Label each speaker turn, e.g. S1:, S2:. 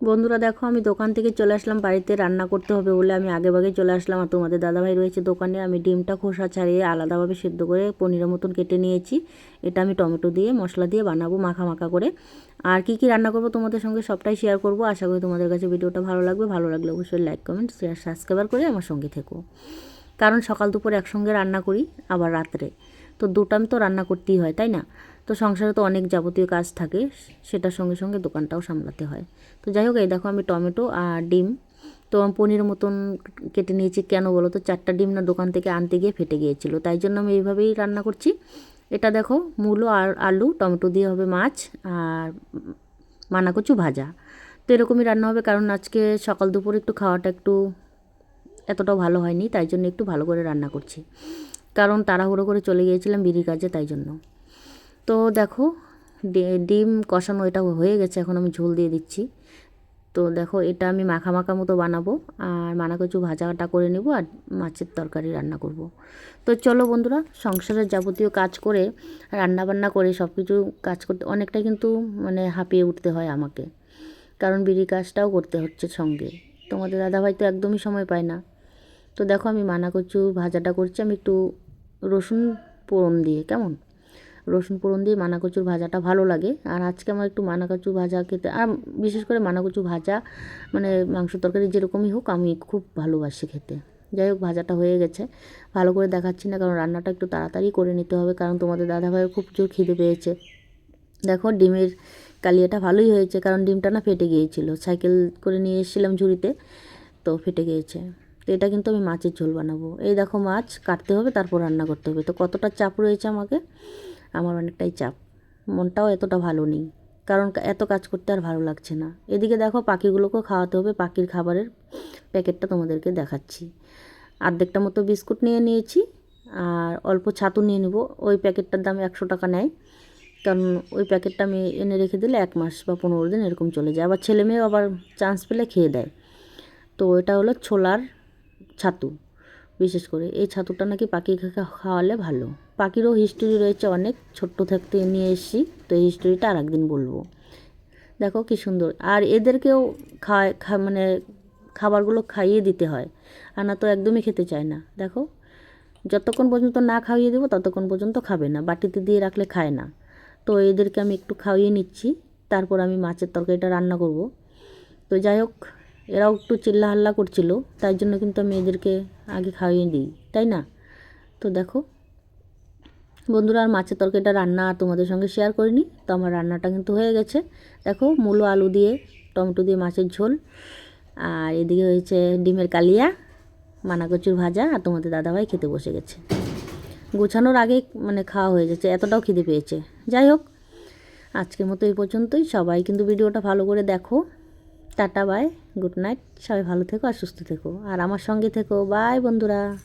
S1: বন্ধুরা দেখো, আমি দোকান থেকে চলে আসলাম, বাড়িতে রান্না করতে হবে বলে আমি আগে ভাগে চলে আসলাম। আর তোমাদের দাদাভাই রয়েছে দোকানে, আমি ডিমটা খোসা ছাড়িয়ে আলাদাভাবে সেদ্ধ করে পনিরের মতন কেটে নিয়েছি। এটা আমি টমেটো দিয়ে, মশলা দিয়ে বানাবো মাখা মাখা করে। আর কি কি রান্না করব তোমাদের সঙ্গে সবটাই শেয়ার করব। আশা করি তোমাদের কাছে ভিডিওটা ভালো লাগবে। ভালো লাগলে অবশ্যই লাইক কমেন্ট শেয়ার সাবস্ক্রাইবার করে আমার সঙ্গে থেকো। কারণ সকাল দুপুর একসঙ্গে রান্না করি, আবার রাত্রে। তো দুটাম তো রান্না করতেই হয়, তাই না? তো সংসারে তো অনেক যাবতীয় কাজ থাকে, সেটার সঙ্গে সঙ্গে দোকানটাও সামলাতে হয়। তো যাই হোক, এই দেখো আমি টমেটো আর ডিম। তো আমি পনির মতন কেটে নিয়েছি। কেন বলো তো, চারটা ডিম না দোকান থেকে আনতে গিয়ে ফেটে গিয়েছিল। তাই জন্য আমি এইভাবেই রান্না করছি। এটা দেখো, মূলো আর আলু, টমেটো দিয়ে হবে মাছ আর মানাকচু ভাজা। তো এরকমই রান্না হবে, কারণ আজকে সকাল দুপুর একটু খাওয়াটা একটু এতটাও ভালো হয়নি, তাই জন্য একটু ভালো করে রান্না করছি। কারণ তাড়াহুড়ো করে চলে গিয়েছিলাম বিড়ি কাজে, তাই জন্য। তো দেখো ডিম কষানো এটা হয়ে গেছে, এখন আমি ঝোল দিয়ে দিচ্ছি। তো দেখো, এটা আমি মাখা মাখা মতো বানাবো, আর মানা কচু ভাজাটা করে নেব, আর মাছের তরকারি রান্না করব। তো চলো বন্ধুরা, সংসারের যাবতীয় কাজ করে রান্না বান্না করে সব কিছু কাজ করতে অনেকটা কিন্তু মানে হাঁপিয়ে উঠতে হয় আমাকে। কারণ বিড়ি কাজটাও করতে হচ্ছে সঙ্গে। তোমাদের দাদাভাই তো একদমই সময় পায় না। তো দেখো, আমি মানা কচু ভাজাটা করছি, আমি একটু রসুন পোড়ন দিয়ে, কেমন? রসুন পোড়ন দিয়ে মানা কচুর ভাজাটা ভালো লাগে। আর আজকে আমার একটু মানা কচু ভাজা খেতে, আর বিশেষ করে মানা কচু ভাজা মানে মাংস তরকারি যেরকমই হোক, আমি খুব ভালোবাসি খেতে। যাই হোক, ভাজাটা হয়ে গেছে। ভালো করে দেখাচ্ছি না, কারণ রান্নাটা একটু তাড়াতাড়ি করে নিতে হবে, কারণ তোমাদের দাদাভাইয়ের খুব জোর খিদে পেয়েছে। দেখো, ডিমের কালিয়াটা ভালোই হয়েছে, কারণ ডিমটা না ফেটে গিয়েছিল। সাইকেল করে নিয়ে এসেছিলাম ঝুড়িতে, তো ফেটে গিয়েছে। তো এটা কিন্তু আমি মাছের ঝোল বানাবো। এই দেখো, মাছ কাটতে হবে, তারপর রান্না করতে হবে। তো কতটা চাপ রয়েছে আমাকে? আমার অনেকটাই চাপ। মনটাও এতটা ভালো নেই। কারণ এত কাজ করতে আর ভালো লাগছে না। এদিকে দেখো, পাখিগুলোকেও খাওয়াতে হবে। পাখির খাবারের প্যাকেটটা তোমাদেরকে দেখাচ্ছি। আর্ধেকটা মতো বিস্কুট নিয়ে নিয়েছি আর অল্প ছাতু নিয়ে নেব। ওই প্যাকেটটার দাম একশো টাকা নেয়। কারণ ওই প্যাকেটটা আমি এনে রেখে দিলে এক মাস বা পনেরো দিন এরকম চলে যায়। আবার ছেলে মেয়েও আবার চান্স পেলে খেয়ে দেয়। তো এটা হলো ছোলার ছাতু। বিশেষ করে। এই ছাতুটা নাকি পাখি খাওয়ালে ভালো। পাখিরও হিস্টোরি রয়েছে অনেক। ছোট্ট থাকতে নিয়ে এসেছি, তো এই হিস্টোরিটা আর একদিন বলব। দেখো কি সুন্দর। আর এদেরকেও খায় মানে খাবারগুলো খাইয়ে দিতে হয়। আর না তো একদমই খেতে চায় না। দেখো, যতক্ষণ পর্যন্ত না খাইয়ে দেবো, ততক্ষণ পর্যন্ত খাবে না। বাটিতে দিয়ে রাখলে খায় না। তো এদেরকে আমি একটু খাইয়ে নিচ্ছি। তারপর আমি মাছের তরকারিটা রান্না করব। তো যাই হোক এরাও একটু চিল্লা হাল্লা করছিল, তাই জন্য কিন্তু আমি এদেরকে আগে খাইয়ে দিই, তাই না? তো দেখো, বন্ধুরা, আর মাছের তরকারিটা রান্না তোমাদের সঙ্গে শেয়ার করিনি, তো আমার রান্নাটা কিন্তু হয়ে গেছে। দেখো, মূলো আলু দিয়ে, টমেটো দিয়ে মাছের ঝোল, আর এদিকে হয়েছে ডিমের কালিয়া মানা কচুর ভাজা, আর তোমাদের দাদাভাই খেতে বসে গেছে। গোছানোর আগে মানে খাওয়া হয়ে যাচ্ছে, এতটাও খিদে পেয়েছে। যাই হোক, আজকের মতো এই পর্যন্তই। সবাই কিন্তু ভিডিওটা ভালো করে দেখো। টাটা, বাই, গুড নাইট, সবাই ভালো থেকো আর সুস্থ থেকো। আর আমার সঙ্গে থেকো, বাই, বন্ধুরা।